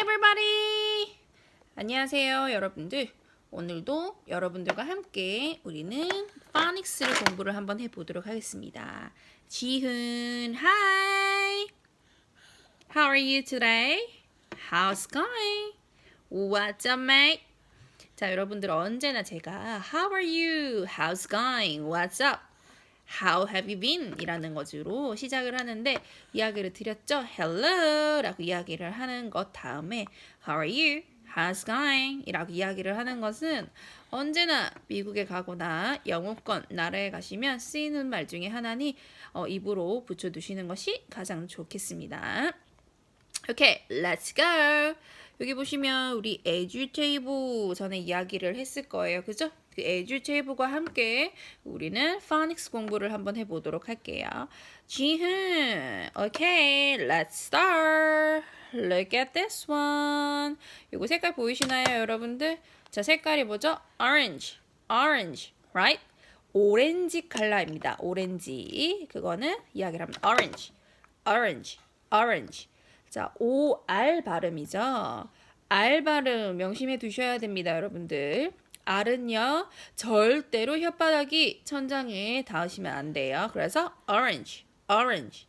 everybody! 안녕하세요, 여러분들. 오늘도 여러분들과 함께 우리는 파닉스를 공부를 한번 해보도록 하겠습니다. 지훈, hi! How are you today? How's going? What's up, mate? 자, 여러분들 언제나 제가 How are you? How's going? What's up? How have you been? 이라는 것으로 시작을 하는데 이야기를 드렸죠. Hello 라고 이야기를 하는 것 다음에 How are you? How's going? 이라고 이야기를 하는 것은 언제나 미국에 가거나 영어권 나라에 가시면 쓰이는 말 중에 하나니 어, 입으로 붙여두시는 것이 가장 좋겠습니다. 오케이, let's go. 여기 보시면 우리 에듀테이브 전에 이야기를 했을 거예요. 그죠? 그 에듀테이브과 함께 우리는 파닉스 공부를 한번 해보도록 할게요. 지훈, 오케이, let's start. Look at this one. 요거 색깔 보이시나요, 여러분들? 자, 색깔이 뭐죠? Orange, orange, right? 오렌지 컬러입니다. 오렌지. 그거는 이야기를 하면 orange, orange, orange. 자, OR 발음이죠. R 발음 명심해 두셔야 됩니다, 여러분들. R은요, 절대로 혓바닥이 천장에 닿으시면 안 돼요. 그래서 orange, orange.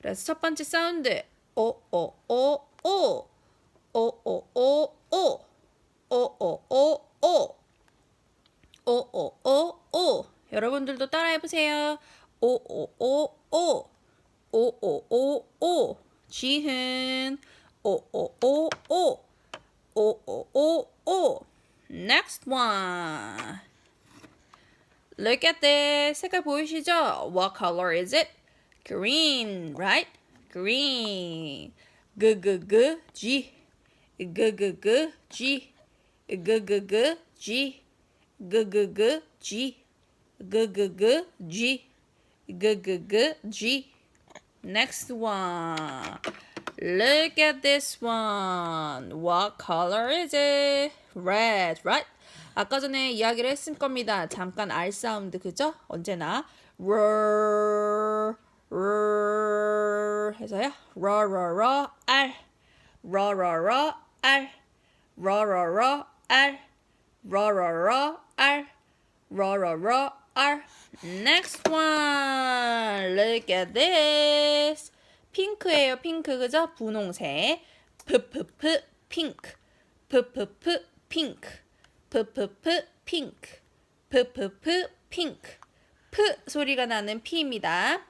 그래서 첫 번째 사운드 O, O, O, O. O, O, O, O. O, O, O, O. O, O, O, O. 여러분들도 따라해 보세요. O, O, O, O. O, O, O, O. 지훈. O, O, O, Look at this. 색깔 보이시죠? What color is it? Green, right? Green. G, G, G, G. G, G, G, G. G, G, G, G. G, G, G, G. G, G, G, G. G, G, G, G. Next one. Look at this one. What color is it? Red, right? 아까 전에 이야기를 했을 겁니다. 잠깐 R 사운드 그죠? 언제나 roar, roar 해서요. roar, roar, roar, R, roar, roar, roar, R, roar, roar, roar, R, roar, roar, roar, R, roar, roar, roar, R. Next one. Look at this. 핑크예요, 핑크 그죠? 분홍색. 푸푸푸 핑크. 푸푸푸 핑크. 프프프 핑크. 프프프 핑크. 프 소리가 나는 피입니다.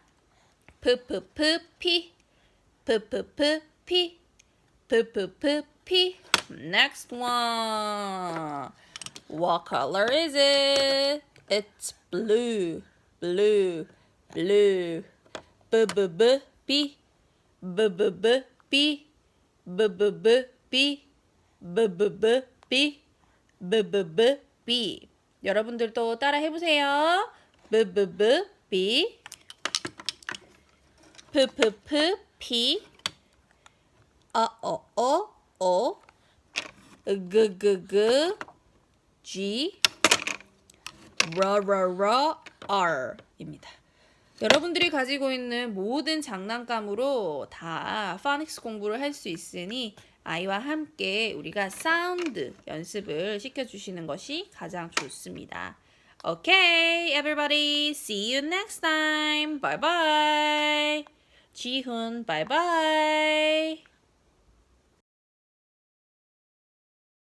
프프프 피. 프프프 피. 프프프 피. Next one. What color is it? It's blue. Blue. Blue. B b b b b b b b b b b b b b b b b 여러분들도 따라 해보세요. b b b b p p p p 어어어 어. g g g g r r r r 입니다. 여러분들이 가지고 있는 모든 장난감으로 다 파닉스 공부를 할 수 있으니 아이와 함께 우리가 사운드 연습을 시켜주시는 것이 가장 좋습니다. Okay, everybody. See you next time. Bye bye. 지훈, bye bye.